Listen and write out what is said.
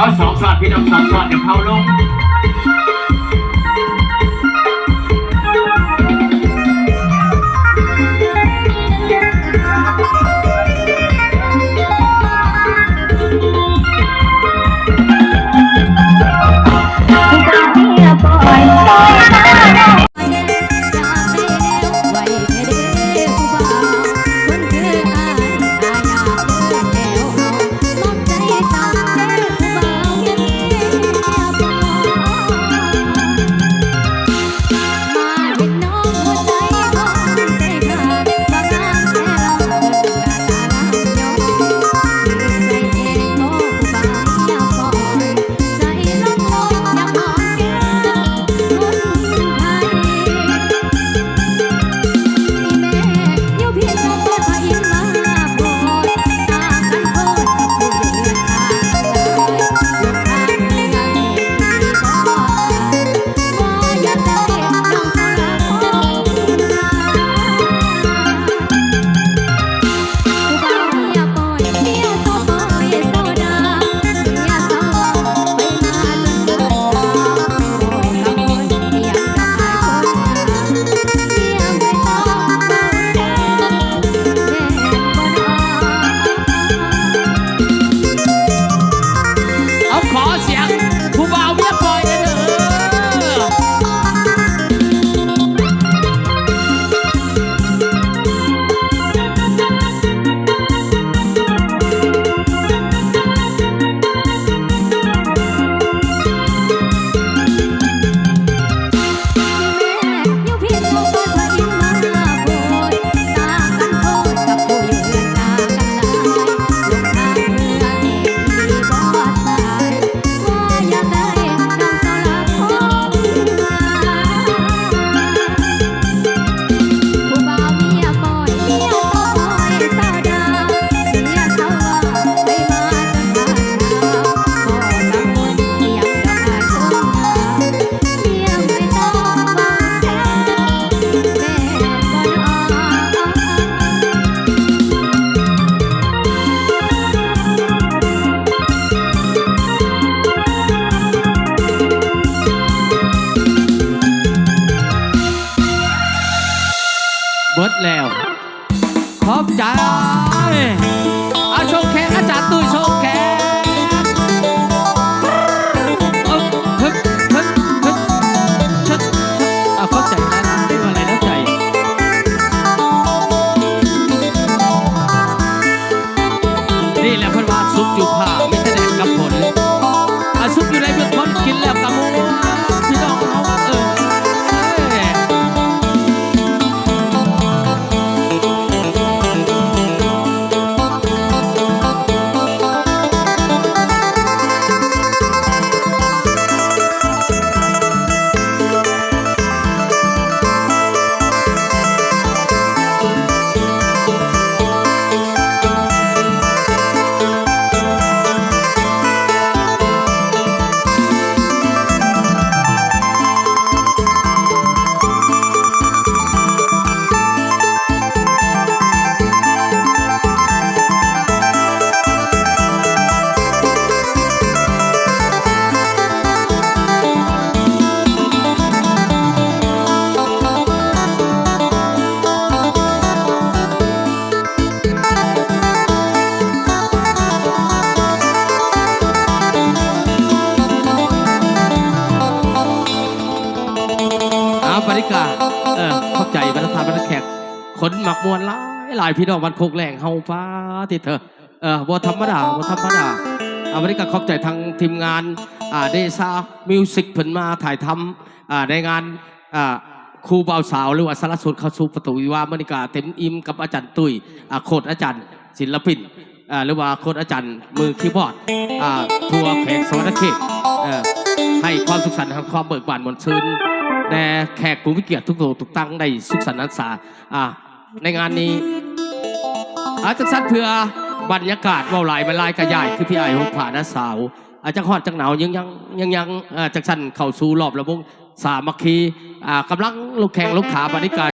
เอาสองช็อตพี่น้องสองช็อตเดี๋ยวเขาลง คนหมักมวนหลายหลายพี่น้องวันโคกแหลงเฮาฟ้าที่เธอเออบ่ธรรมดาบ่ธรรมดาเอาบริการขอบใจทางทีมงานอ่าเดซ่ามิวสิกเพิ่นมาถ่ายทำอ่าในงานอ่าครูบ่าวสาวหรือว่าสารสุดเข้าสู่ประตูวิวาห์มณิกาเต็มอิ่มกับอาจารย์ตุ้ยอ่าโคดอาจารย์ศิลปินอ่าหรือว่าโคดอาจารย์มือคีย์บอร์ดอ่าทัวร์แขกสวรรณเขตเออให้ความสุขสันต์ความเบิกบานมวลชื่นแด่แขกผู้มีเกียรติทุกโตทุกตั้งได้สุขสันต์นักษาอ่า ในงานนี้ อาจจะสั้นเพื่อบรรยากาศเว่าหลายมาลายกระยายคือพี่ไอ้หกผาน้าสาว อาจจะฮอดจังหนาวยังยังยังยังอาจักสั้นเข่าสู่รอบระบงสามัคคีกำลังลูกแข่งลูกขาบรรยากาศ